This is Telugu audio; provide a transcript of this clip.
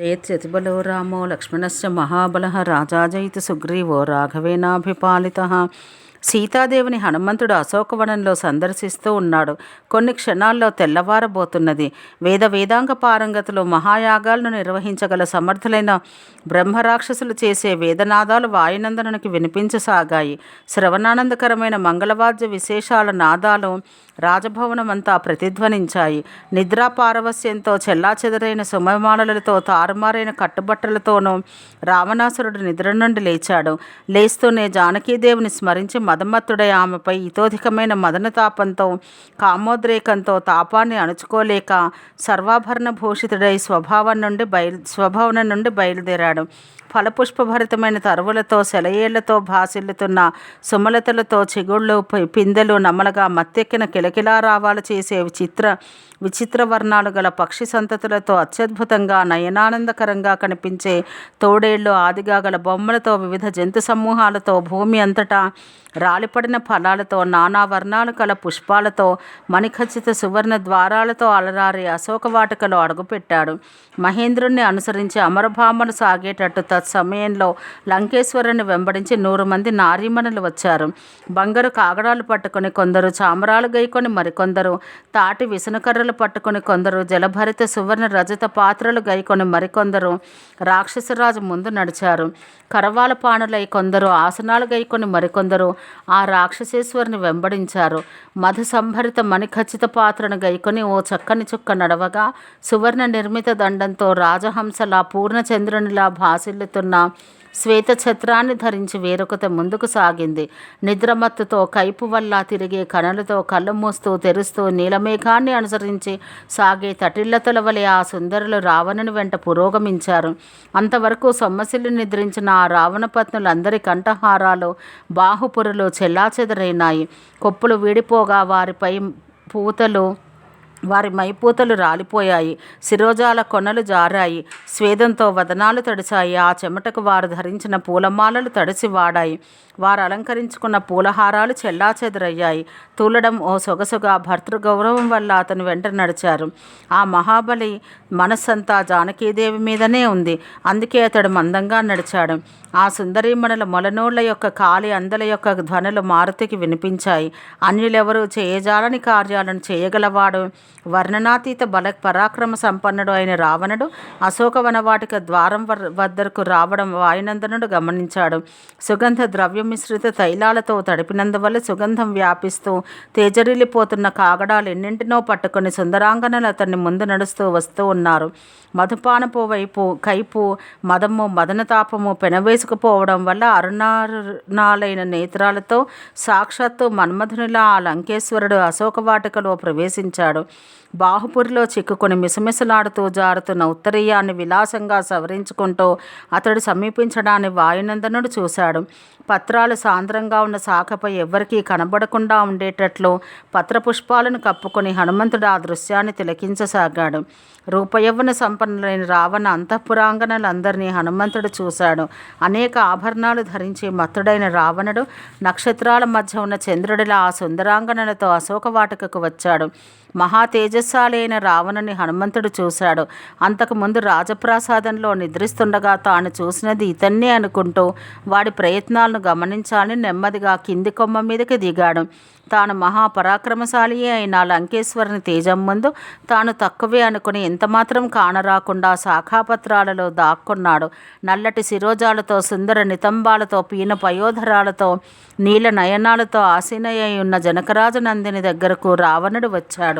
जयत्यतिबलो रामो लक्ष्मणस्य महाबलः राजा च सुग्रीवो राघवेनाभिपालितः। సీతాదేవిని హనుమంతుడు అశోకవనంలో సందర్శిస్తూ ఉన్నాడు. కొన్ని క్షణాల్లో తెల్లవారబోతున్నది. వేద వేదాంగ పారంగతులు మహాయాగాలను నిర్వహించగల సమర్థులైన బ్రహ్మరాక్షసులు చేసే వేదనాదాలు వాయునందనునికి వినిపించసాగాయి. శ్రవణానందకరమైన మంగళవాద్య విశేషాల నాదాలు రాజభవనమంతా ప్రతిధ్వనించాయి. నిద్రాపారవస్యంతో చెల్లాచెదరైన సుమమాలలతో తారుమారైన కట్టుబట్టలతోనూ రావణాసురుడు నిద్ర నుండి లేచాడు. లేస్తూనే జానకీదేవిని స్మరించి మదమత్తుడై ఆమెపై ఇతోధికమైన మదనతాపంతో కామోద్రేకంతో తాపాన్ని అణుచుకోలేక సర్వాభరణ భూషితుడై స్వభావం నుండి బయలు స్వభావన నుండి బయలుదేరాడు. ఫలపుష్పభరితమైన తరువులతో సెలయేళ్ళతో భాసిల్లుతున్న సుమలతలతో చిగుళ్ళు పిందెలు నమలగా మత్తెక్కిన కిలకిలా రావాలు చేసే విచిత్ర విచిత్ర వర్ణాలు గల పక్షి సంతతులతో అత్యద్భుతంగా నయనానందకరంగా కనిపించే తోడేళ్ళు ఆదిగా గల బొమ్మలతో వివిధ జంతు సమూహాలతో భూమి అంతటా రాలిపడిన ఫలాలతో నానా వర్ణాలు కల పుష్పాలతో మణిఖచ్చిత సువర్ణ ద్వారాలతో అలరారి అశోక వాటికలో అడుగుపెట్టాడు. మహేంద్రుణ్ణి అనుసరించి అమరభామను సాగేటట్టు సమయంలో లంకేశ్వరుని వెంబడించి నూరు మంది నారీమణులు వచ్చారు. బంగారు కాగడాలు పట్టుకొని కొందరు చామరాలు గైకొని మరికొందరు తాటి విసనకర్రలు పట్టుకొని కొందరు జలభరిత సువర్ణ రజత పాత్రలు గైకొని మరికొందరు రాక్షసరాజు ముందు నడిచారు. కరవాల పానులై కొందరు ఆసనాలు గైకొని మరికొందరు ఆ రాక్షసేశ్వరుని వెంబడించారు. మధు సంభరిత మణిఖచ్చిత పాత్రను గైకొని ఓ చక్కని చుక్క నడవగా సువర్ణ నిర్మిత దండంతో రాజహంసలా పూర్ణచంద్రునిలా భాసిల్లుతున్న శ్వేత ఛత్రాన్ని ధరించి వేరొకత ముందుకు సాగింది. నిద్రమత్తుతో కైపు వల్ల తిరిగే కణలతో కళ్ళు మూస్తూ తెరుస్తూ నీలమేఘాన్ని అనుసరించి సాగే తటిల్లతల వలె ఆ సుందరులు రావణుని వెంట పురోగమించారు. అంతవరకు సొమ్మసిల్లు నిద్రించిన ఆ రావణపత్నులందరి కంఠహారాలు బాహుపురులు చెల్లాచెదరైనాయి. కొప్పులు వీడిపోగా వారిపై పూతలు వారి మైపూతలు రాలిపోయాయి. శిరోజాల కొనలు జారాయి. స్వేదంతో వదనాలు తడిచాయి ఆ చెమటకు వారు ధరించిన పూలమాలలు తడిసి వాడాయి. వారు అలంకరించుకున్న పూలహారాలు చెల్లాచెదరయ్యాయి. తూలడం ఓ సొగసుగా భర్తృగౌరవం వల్ల అతను వెంట నడిచారు. ఆ మహాబలి మనస్సంతా జానకీదేవి మీదనే ఉంది. అందుకే అతడు మందంగా నడిచాడు. ఆ సుందరీమణుల మొలనోళ్ళ యొక్క కాలి అందల యొక్క ధ్వనులు మారుతికి వినిపించాయి. అన్యులెవరూ చేయజాలని కార్యాలను చేయగలవాడు వర్ణనాతీత బల పరాక్రమ సంపన్నుడు అయిన రావణుడు అశోకవనవాటిక ద్వారం వద్దకు రావడం వాయునందనుడు గమనించాడు. సుగంధ ద్రవ్య మిశ్రిత తైలాలతో తడిపినందువల్ల సుగంధం వ్యాపిస్తూ తేజరిల్లిపోతున్న కాగడాలు ఎన్నింటినో పట్టుకొని సుందరాంగనలు అతన్ని ముందు నడుస్తూ వస్తూ ఉన్నారు. మధుపానపు వైపు కైపు మదము మదనతాపము పెనవేసుకుపోవడం వల్ల అరుణారుణాలైన నేత్రాలతో సాక్షాత్తు మన్మధునిలా ఆ లంకేశ్వరుడు అశోకవాటికలో ప్రవేశించాడు. బాహుపురిలో చిక్కుకొని మిసమిసలాడుతూ జారుతున్న ఉత్తరీయాన్ని విలాసంగా సవరించుకుంటూ అతడు సమీపించడాన్ని వాయునందనుడు చూశాడు. పత్రాలు సాంద్రంగా ఉన్న శాఖపై ఎవ్వరికీ కనబడకుండా ఉండేటట్లు పత్రపుష్పాలను కప్పుకొని హనుమంతుడు ఆ దృశ్యాన్ని తిలకించసాగాడు. రూపయవ్వన సంపన్నులైన రావణ అంతఃపురాంగనలందరినీ హనుమంతుడు చూశాడు. అనేక ఆభరణాలు ధరించి మత్తుడైన రావణుడు నక్షత్రాల మధ్య ఉన్న చంద్రుడిలా ఆ సుందరాంగనలతో అశోకవాటికకు వచ్చాడు. మహా తేజస్సాలి అయిన రావణుని హనుమంతుడు చూశాడు. అంతకుముందు రాజప్రాసాదంలో నిద్రిస్తుండగా తాను చూసినది ఇతన్నే అనుకుంటూ వాడి ప్రయత్నాలను గమనించాలని నెమ్మదిగా కింది కొమ్మ మీదకి దిగాడు. తాను మహాపరాక్రమశాలి అయిన లంకేశ్వరుని తేజం ముందు తాను తక్కువే అనుకుని ఎంతమాత్రం కానరాకుండా శాఖాపత్రాలలో దాక్కున్నాడు. నల్లటి శిరోజాలతో సుందర నితంబాలతో పీన పయోధరాలతో నీల నయనాలతో ఆసీనయ్య ఉన్న జనకరాజనందిని దగ్గరకు రావణుడు వచ్చాడు.